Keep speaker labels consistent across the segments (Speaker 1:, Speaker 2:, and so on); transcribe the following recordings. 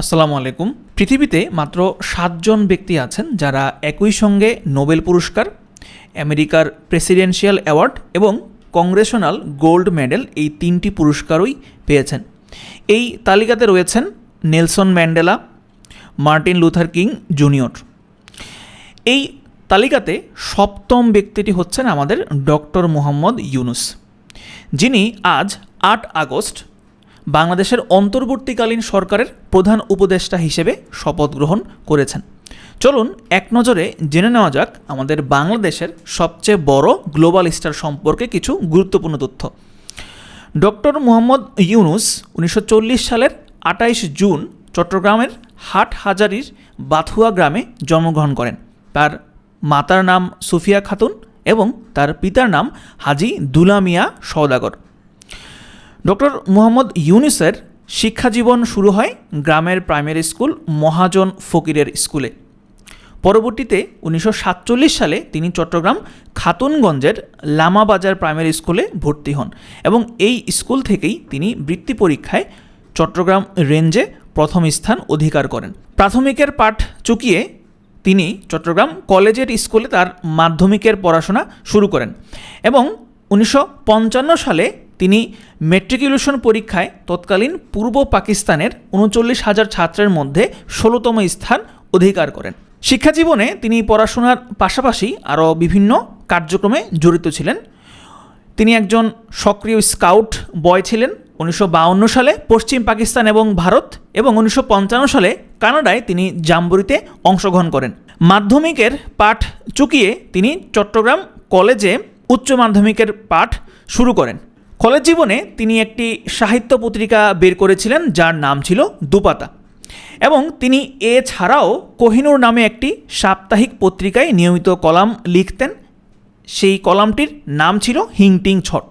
Speaker 1: আসসালামু আলাইকুম। পৃথিবীতে মাত্র সাতজন ব্যক্তি আছেন যারা একই সঙ্গে নোবেল পুরস্কার, আমেরিকার প্রেসিডেন্সিয়াল অ্যাওয়ার্ড এবং কংগ্রেশনাল গোল্ড মেডেল এই তিনটি পুরস্কারই পেয়েছেন। এই তালিকাতে রয়েছেন Nelson Mandela, Martin Luther King junior. এই তালিকাতে সপ্তম ব্যক্তিটি হচ্ছেন আমাদের ডক্টর মোহাম্মদ ইউনুস, যিনি আজ আট আগস্ট বাংলাদেশের অন্তর্বর্তীকালীন সরকারের প্রধান উপদেষ্টা হিসেবে শপথ গ্রহণ করেছেন। চলুন, এক নজরে জেনে নেওয়া যাক আমাদের বাংলাদেশের সবচেয়ে বড় গ্লোবাল স্টার সম্পর্কে কিছু গুরুত্বপূর্ণ তথ্য। ডক্টর মোহাম্মদ ইউনুস উনিশশো চল্লিশ সালের আটাইশ জুন চট্টগ্রামের হাট হাজারির বাথুয়া গ্রামে জন্মগ্রহণ করেন। তার মাতার নাম সুফিয়া খাতুন এবং তার পিতার নাম হাজি দুলামিয়া সওদাগর। ডক্টর মোহাম্মদ ইউনিসের শিক্ষাজীবন শুরু হয় গ্রামের প্রাইমারি স্কুল মহাজন ফকিরের স্কুলে। পরবর্তীতে উনিশশো সাতচল্লিশ সালে তিনি চট্টগ্রাম খাতুনগঞ্জের লামাবাজার প্রাইমারি স্কুলে ভর্তি হন এবং এই স্কুল থেকেই তিনি বৃত্তি পরীক্ষায় চট্টগ্রাম রেঞ্জে প্রথম স্থান অধিকার করেন। প্রাথমিকের পাঠ চুকিয়ে তিনি চট্টগ্রাম কলেজের স্কুলে তার মাধ্যমিকের পড়াশোনা শুরু করেন এবং উনিশশো পঞ্চান্ন সালে তিনি মেট্রিকুলেশন পরীক্ষায় তৎকালীন পূর্ব পাকিস্তানের উনচল্লিশ হাজার ছাত্রের মধ্যে ষোলোতম স্থান অধিকার করেন। শিক্ষাজীবনে তিনি পড়াশোনার পাশাপাশি আরও বিভিন্ন কার্যক্রমে জড়িত ছিলেন। তিনি একজন সক্রিয় স্কাউট বয় ছিলেন। উনিশশো সালে পশ্চিম পাকিস্তান এবং ভারত এবং উনিশশো পঞ্চান্ন সালে কানাডায় তিনি জাম্বুরিতে অংশগ্রহণ করেন। মাধ্যমিকের পাঠ চুকিয়ে তিনি চট্টগ্রাম কলেজে উচ্চ মাধ্যমিকের পাঠ শুরু করেন। কলেজ জীবনে তিনি একটি সাহিত্য পত্রিকা বের করেছিলেন, যার নাম ছিল দুপাতা। এবং তিনি এছাড়াও কোহিনুর নামে একটি সাপ্তাহিক পত্রিকায় নিয়মিত কলাম লিখতেন। সেই কলামটির নাম ছিল হিংটিং ছট।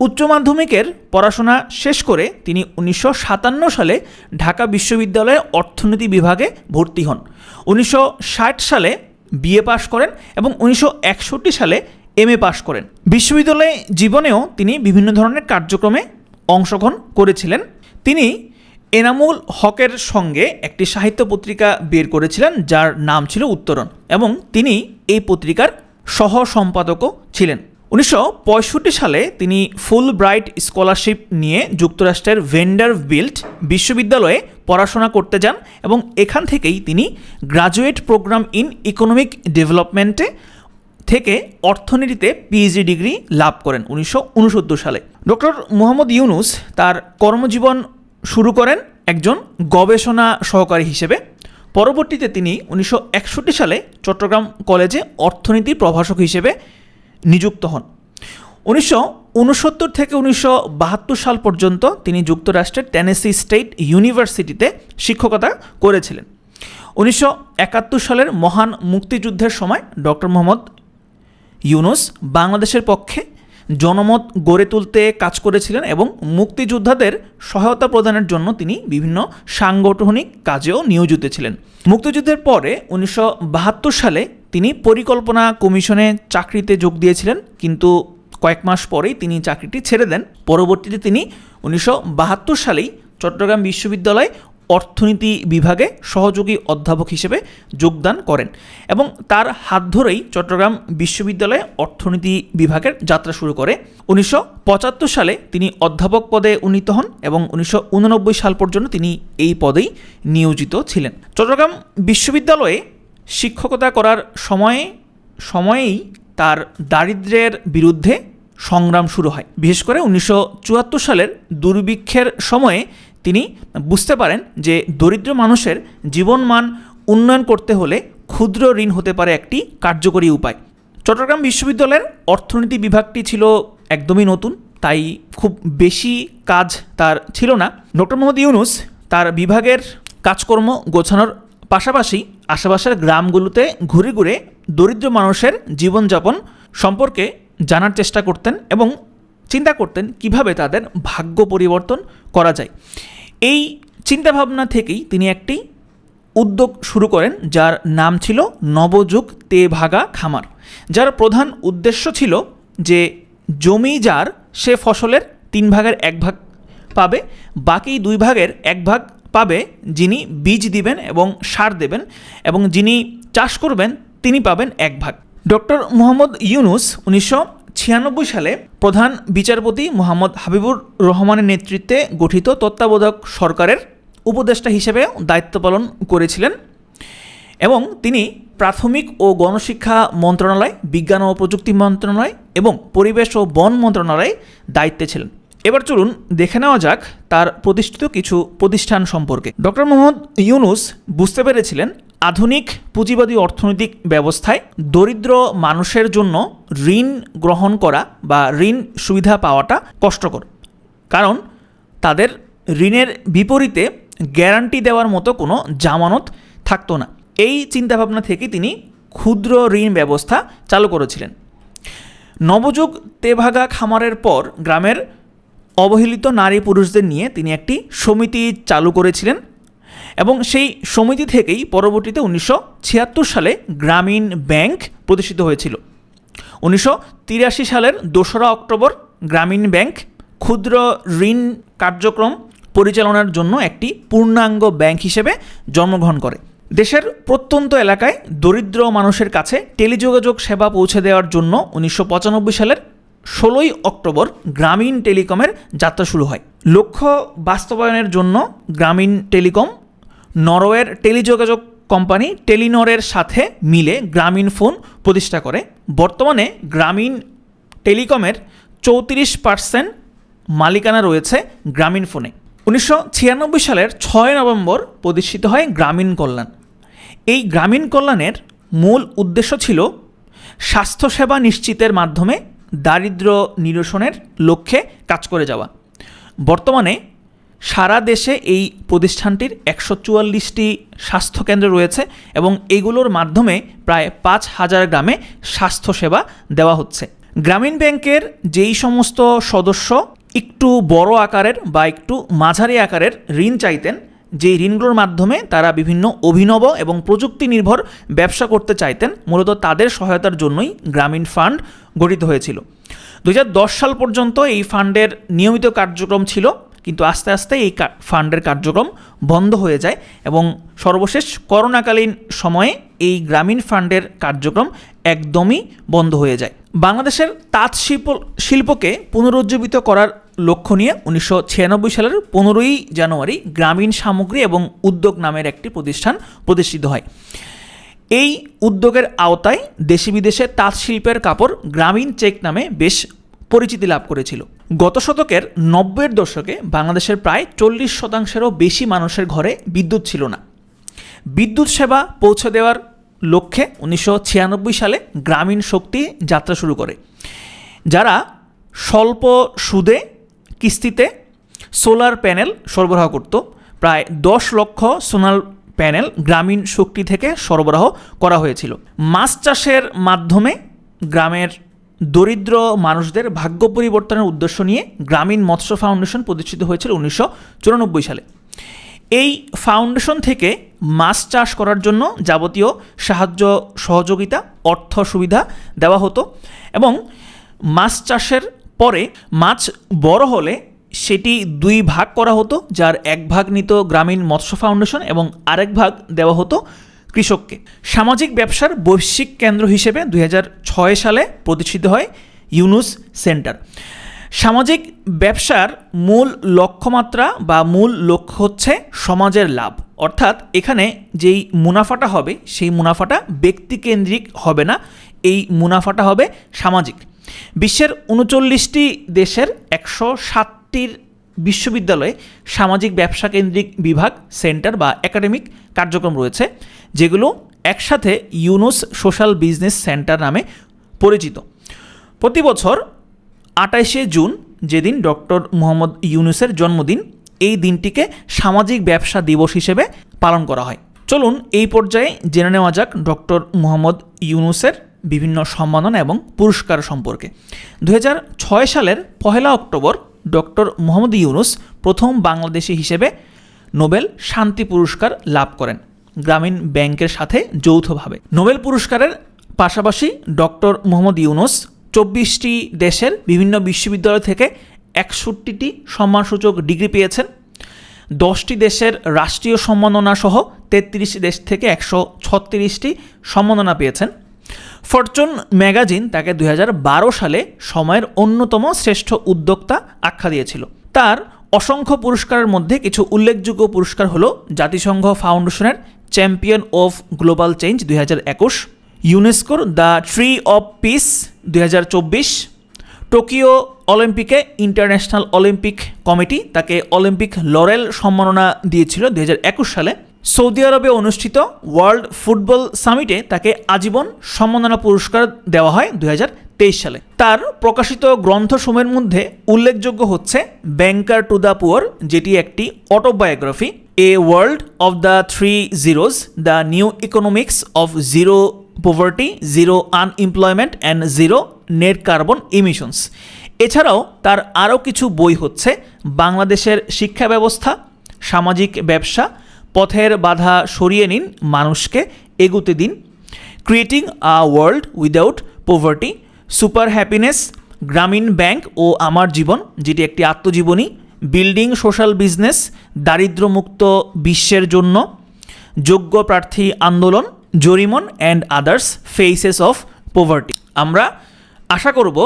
Speaker 1: উচ্চ মাধ্যমিকের পড়াশোনা শেষ করে তিনি উনিশশো সাতান্ন সালে ঢাকা বিশ্ববিদ্যালয়ে অর্থনীতি বিভাগে ভর্তি হন। উনিশশো ষাট সালে বিএ পাশ করেন এবং উনিশশো একষট্টি সালে এম এ পাশ করেন। বিশ্ববিদ্যালয়ে জীবনেও তিনি বিভিন্ন ধরনের কার্যক্রমে অংশগ্রহণ করেছিলেন। তিনি এনামুল হকের সঙ্গে একটি সাহিত্য পত্রিকা বের করেছিলেন, যার নাম ছিল উত্তরণ এবং তিনি এই পত্রিকার সহ সম্পাদকও ছিলেন। উনিশশো পঁয়ষট্টি সালে তিনি ফুল ব্রাইট স্কলারশিপ নিয়ে যুক্তরাষ্ট্রের ভেন্ডার বিল্ট বিশ্ববিদ্যালয়ে পড়াশোনা করতে যান এবং এখান থেকেই তিনি গ্রাজুয়েট প্রোগ্রাম ইন ইকোনমিক ডেভেলপমেন্টে থেকে অর্থনীতিতে পিএইচডি ডিগ্রি লাভ করেন উনিশশো ঊনসত্তর সালে। ডক্টর মোহাম্মদ ইউনুস তার কর্মজীবন শুরু করেন একজন গবেষণা সহকারী হিসেবে। পরবর্তীতে তিনি উনিশশো একষট্টি সালে চট্টগ্রাম কলেজে অর্থনীতির প্রভাষক হিসেবে নিযুক্ত হন। উনিশশো উনসত্তর থেকে উনিশশো বাহাত্তর সাল পর্যন্ত তিনি যুক্তরাষ্ট্রের টেনেসি স্টেট ইউনিভার্সিটিতে শিক্ষকতা করেছিলেন। উনিশশো একাত্তর সালের মহান মুক্তিযুদ্ধের সময় ডক্টর মোহাম্মদ ইউনুস বাংলাদেশের পক্ষে জনমত গড়ে তুলতে কাজ করেছিলেন এবং মুক্তিযোদ্ধাদের সহায়তা প্রদানের জন্য তিনি বিভিন্ন সাংগঠনিক কাজেও নিয়োজিত ছিলেন। মুক্তিযুদ্ধের পরে উনিশশো বাহাত্তর সালে তিনি পরিকল্পনা কমিশনে চাকরিতে যোগ দিয়েছিলেন, কিন্তু কয়েক মাস পরেই তিনি চাকরিটি ছেড়ে দেন। পরবর্তীতে তিনি উনিশশো বাহাত্তর সালেই চট্টগ্রাম বিশ্ববিদ্যালয়ে অর্থনীতি বিভাগে সহযোগী অধ্যাপক হিসেবে যোগদান করেন এবং তার হাত ধরেই চট্টগ্রাম বিশ্ববিদ্যালয়ে অর্থনীতি বিভাগের যাত্রা শুরু করে। উনিশশো পঁচাত্তর সালে তিনি অধ্যাপক পদে উন্নীত হন এবং উনিশশো উননব্বই সাল পর্যন্ত তিনি এই পদেই নিয়োজিত ছিলেন। চট্টগ্রাম বিশ্ববিদ্যালয়ে শিক্ষকতা করার সময়ে, সময়েই তার দারিদ্র্যের বিরুদ্ধে সংগ্রাম শুরু হয়। বিশেষ করে উনিশশো চুয়াত্তর সালের দুর্ভিক্ষের সময়ে তিনি বুঝতে পারেন যে দরিদ্র মানুষের জীবনমান উন্নয়ন করতে হলে ক্ষুদ্র ঋণ হতে পারে একটি কার্যকরী উপায়। চট্টগ্রাম বিশ্ববিদ্যালয়ের অর্থনীতি বিভাগটি ছিল একদমই নতুন, তাই খুব বেশি কাজ তার ছিল না। ডক্টর মোহাম্মদ ইউনুস তার বিভাগের কাজকর্ম গোছানোর পাশাপাশি আশেপাশের গ্রামগুলোতে ঘুরে ঘুরে দরিদ্র মানুষের জীবনযাপন সম্পর্কে জানার চেষ্টা করতেন এবং চিন্তা করতেন কীভাবে তাদের ভাগ্য পরিবর্তন করা যায়। এই চিন্তাভাবনা থেকেই তিনি একটি উদ্যোগ শুরু করেন, যার নাম ছিল নবযুগ তে ভাগা খামার। যার প্রধান উদ্দেশ্য ছিল যে জমি যার, সে ফসলের তিন ভাগের এক ভাগ পাবে, বাকি দুই ভাগের এক ভাগ পাবে যিনি বীজ দিবেন এবং সার দেবেন, এবং যিনি চাষ করবেন তিনি পাবেন এক ভাগ। ডক্টর মোহাম্মদ ইউনুস উনিশশো ছিয়ানব্বই সালে প্রধান বিচারপতি মোহাম্মদ হাবিবুর রহমানের নেতৃত্বে গঠিত তত্ত্বাবধায়ক সরকারের উপদেষ্টা হিসেবেও দায়িত্ব পালন করেছিলেন এবং তিনি প্রাথমিক ও গণশিক্ষা মন্ত্রণালয়, বিজ্ঞান ও প্রযুক্তি মন্ত্রণালয় এবং পরিবেশ ও বন মন্ত্রণালয়ে দায়িত্বে ছিলেন। এবার চলুন দেখে নেওয়া যাক তার প্রতিষ্ঠিত কিছু প্রতিষ্ঠান সম্পর্কে। ডক্টর মোহাম্মদ ইউনুস বুঝতে পেরেছিলেন আধুনিক পুঁজিবাদী অর্থনৈতিক ব্যবস্থায় দরিদ্র মানুষের জন্য ঋণ গ্রহণ করা বা ঋণ সুবিধা পাওয়াটা কষ্টকর। কারণ তাদের ঋণের বিপরীতে গ্যারান্টি দেওয়ার মতো কোনো জামানত থাকতো না। এই চিন্তাভাবনা থেকে তিনি ক্ষুদ্র ঋণ ব্যবস্থা চালু করেছিলেন। নবযুগ তেভাগা খামারের পর গ্রামের অবহেলিত নারী পুরুষদের নিয়ে তিনি একটি সমিতি চালু করেছিলেন। এবং সেই সমিতি থেকেই পরবর্তীতে উনিশশো ছিয়াত্তর সালে গ্রামীণ ব্যাংক প্রতিষ্ঠিত হয়েছিল। উনিশশো তিরাশি সালের দোসরা অক্টোবর গ্রামীণ ব্যাংক ক্ষুদ্র ঋণ কার্যক্রম পরিচালনার জন্য একটি পূর্ণাঙ্গ ব্যাংক হিসেবে জন্মগ্রহণ করে। দেশের প্রত্যন্ত এলাকায় দরিদ্র মানুষের কাছে টেলিযোগাযোগ সেবা পৌঁছে দেওয়ার জন্য উনিশশো পঁচানব্বই সালের ষোলোই অক্টোবর গ্রামীণ টেলিকমের যাত্রা শুরু হয়। লক্ষ্য বাস্তবায়নের জন্য গ্রামীণ টেলিকম নরওয়ের টেলিযোগাযোগ কোম্পানি টেলিনরের সাথে মিলে গ্রামীণ ফোন প্রতিষ্ঠা করে। বর্তমানে গ্রামীণ টেলিকমের চৌত্রিশ পার্সেন্ট মালিকানা রয়েছে গ্রামীণ ফোনে। উনিশশো ছিয়ানব্বই সালের ছয় নভেম্বর প্রতিষ্ঠিত হয় গ্রামীণ কল্যাণ। এই গ্রামীণ কল্যাণের মূল উদ্দেশ্য ছিল স্বাস্থ্যসেবা নিশ্চিতের মাধ্যমে দারিদ্র নিরসনের লক্ষ্যে কাজ করে যাওয়া। বর্তমানে সারা দেশে এই প্রতিষ্ঠানটির একশো চুয়াল্লিশটি স্বাস্থ্যকেন্দ্র রয়েছে এবং এগুলোর মাধ্যমে প্রায় পাঁচ হাজার গ্রামে স্বাস্থ্যসেবা দেওয়া হচ্ছে। গ্রামীণ ব্যাংকের যেই সমস্ত সদস্য একটু বড় আকারের বা একটু মাঝারি আকারের ঋণ চাইতেন, যেই ঋণগুলোর মাধ্যমে তারা বিভিন্ন অভিনব এবং প্রযুক্তি নির্ভর ব্যবসা করতে চাইতেন, মূলত তাদের সহায়তার জন্যই গ্রামীণ ফান্ড গঠিত হয়েছিল। দু হাজার দশ সাল পর্যন্ত এই ফান্ডের নিয়মিত কার্যক্রম ছিল। কিন্তু আস্তে আস্তে এই ফান্ডের কার্যক্রম বন্ধ হয়ে যায় এবং সর্বশেষ করোনাকালীন সময়ে এই গ্রামীণ ফান্ডের কার্যক্রম একদমই বন্ধ হয়ে যায়। বাংলাদেশের তাঁত শিল্প শিল্পকে পুনরুজ্জীবিত করার লক্ষ্য নিয়ে উনিশশো ছিয়ানব্বই সালের পনেরোই জানুয়ারি গ্রামীণ সামগ্রী এবং উদ্যোগ নামের একটি প্রতিষ্ঠান প্রতিষ্ঠিত হয়। এই উদ্যোগের আওতায় দেশে বিদেশে তাঁত শিল্পের কাপড় গ্রামীণ চেক নামে বেশ পরিচিতি লাভ করেছিল। গত শতকের নব্বইয়ের দশকে বাংলাদেশের প্রায় চল্লিশ শতাংশেরও বেশি মানুষের ঘরে বিদ্যুৎ ছিল না। বিদ্যুৎ সেবা পৌঁছে দেওয়ার লক্ষ্যে উনিশশো ছিয়ানব্বই সালে গ্রামীণ শক্তি যাত্রা শুরু করে, যারা স্বল্প সুদে কিস্তিতে সোলার প্যানেল সরবরাহ করত। প্রায় দশ লক্ষ সোনার প্যানেল গ্রামীণ শক্তি থেকে সরবরাহ করা হয়েছিল। মাছ চাষের মাধ্যমে গ্রামের দরিদ্র মানুষদের ভাগ্য পরিবর্তনের উদ্দেশ্য নিয়ে গ্রামীণ মৎস্য ফাউন্ডেশন প্রতিষ্ঠিত হয়েছিল উনিশশো চুরানব্বই সালে। এই ফাউন্ডেশন থেকে মাছ চাষ করার জন্য যাবতীয় সাহায্য, সহযোগিতা, অর্থ সুবিধা দেওয়া হতো এবং মাছ চাষের পরে মাছ বড় হলে সেটি দুই ভাগ করা হতো, যার এক ভাগ নিত গ্রামীণ মৎস্য ফাউন্ডেশন এবং আরেক ভাগ দেওয়া হতো কৃষককে। সামাজিক ব্যবসার বৈশ্বিক কেন্দ্র হিসেবে দু হাজার ছয় সালে প্রতিষ্ঠিত হয় ইউনুস সেন্টার। সামাজিক ব্যবসার মূল লক্ষ্যমাত্রা বা মূল লক্ষ্য হচ্ছে সমাজের লাভ। অর্থাৎ এখানে যেই মুনাফাটা হবে, সেই মুনাফাটা ব্যক্তিকেন্দ্রিক হবে না, এই মুনাফাটা হবে সামাজিক। বিশ্বের উনচল্লিশটি দেশের একশো সাতটির বিশ্ববিদ্যালয়ে সামাজিক ব্যবসা কেন্দ্রিক বিভাগ, সেন্টার বা একাডেমিক কার্যক্রম রয়েছে, যেগুলো একসাথে ইউনুস সোশ্যাল বিজনেস সেন্টার নামে পরিচিত। প্রতি বছর আটাইশে জুন যেদিন ডক্টর মোহাম্মদ ইউনুসের জন্মদিন, এই দিনটিকে সামাজিক ব্যবসা দিবস হিসেবে পালন করা হয়। চলুন এই পর্যায়ে জেনে নেওয়া যাক ডক্টর মোহাম্মদ ইউনুসের বিভিন্ন সম্মাননা এবং পুরস্কার সম্পর্কে। দু হাজার ছয় সালের পহেলা অক্টোবর ডক্টর মোহাম্মদ ইউনুস প্রথম বাংলাদেশি হিসেবে নোবেল শান্তি পুরস্কার লাভ করেন। গ্রামীণ ব্যাংকের সাথে যৌথভাবে। নোবেল পুরস্কারের পাশাপাশি ডক্টর মোহাম্মদ ইউনুস চব্বিশটি দেশের বিভিন্ন বিশ্ববিদ্যালয় থেকে একষট্টিটি সম্মানসূচক ডিগ্রি পেয়েছেন। দশটি দেশের রাষ্ট্রীয় সম্মাননা সহ তেত্রিশটি দেশ থেকে একশো ছত্রিশটি সম্মাননা পেয়েছেন। ফরচুন ম্যাগাজিন তাকে দুই হাজার বারো সালে সময়ের অন্যতম শ্রেষ্ঠ উদ্যোক্তা আখ্যা দিয়েছিল। তার অসংখ্য পুরস্কারের মধ্যে কিছু উল্লেখযোগ্য পুরস্কার হলো জাতিসংঘ ফাউন্ডেশনের চ্যাম্পিয়ন অফ গ্লোবাল চেঞ্জ দুই হাজার একুশ, ইউনেস্কোর দ্য ট্রি অফ পিস দুই হাজার চব্বিশ, টোকিও অলিম্পিকে ইন্টারন্যাশনাল অলিম্পিক কমিটি তাকে অলিম্পিক লরেল সম্মাননা দিয়েছিল দুই হাজার একুশ সালে। সৌদি আরবে অনুষ্ঠিত ওয়ার্ল্ড ফুটবল সামিটে তাকে আজীবন সম্মাননা পুরস্কার দেওয়া হয় দু হাজার তেইশ সালে। তার প্রকাশিত গ্রন্থসমূহের মধ্যে উল্লেখযোগ্য হচ্ছে ব্যাংকার টু দ্য পুয়ার যেটি একটি autobiography a world of the three zeros the new economics of zero poverty zero unemployment and zero net carbon emissions এছাড়াও তার আরও কিছু বই হচ্ছে বাংলাদেশের শিক্ষা ব্যবস্থা, সামাজিক ব্যবসা পথের বাধা সরিয়ে নিন মানুষকে, এগুতে দিন। Creating a world without poverty super happiness Grameen bank ও আমার জীবন, যেটি একটি আত্মজীবনী বিল্ডিং সোশ্যাল বিজনেস দারিদ্র্যমুক্ত বিশ্বের জন্য, যোগ্য প্রার্থী আন্দোলন, Jorimon and others faces of poverty আমরা আশা করব,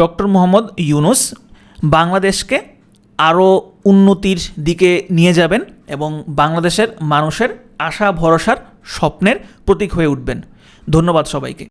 Speaker 1: ডক্টর মোহাম্মদ ইউনুস বাংলাদেশকে আরও উন্নতির দিকে নিয়ে যাবেন এবং বাংলাদেশের মানুষের আশা, ভরসার স্বপ্নের প্রতীক হয়ে উঠবেন। ধন্যবাদ সবাইকে।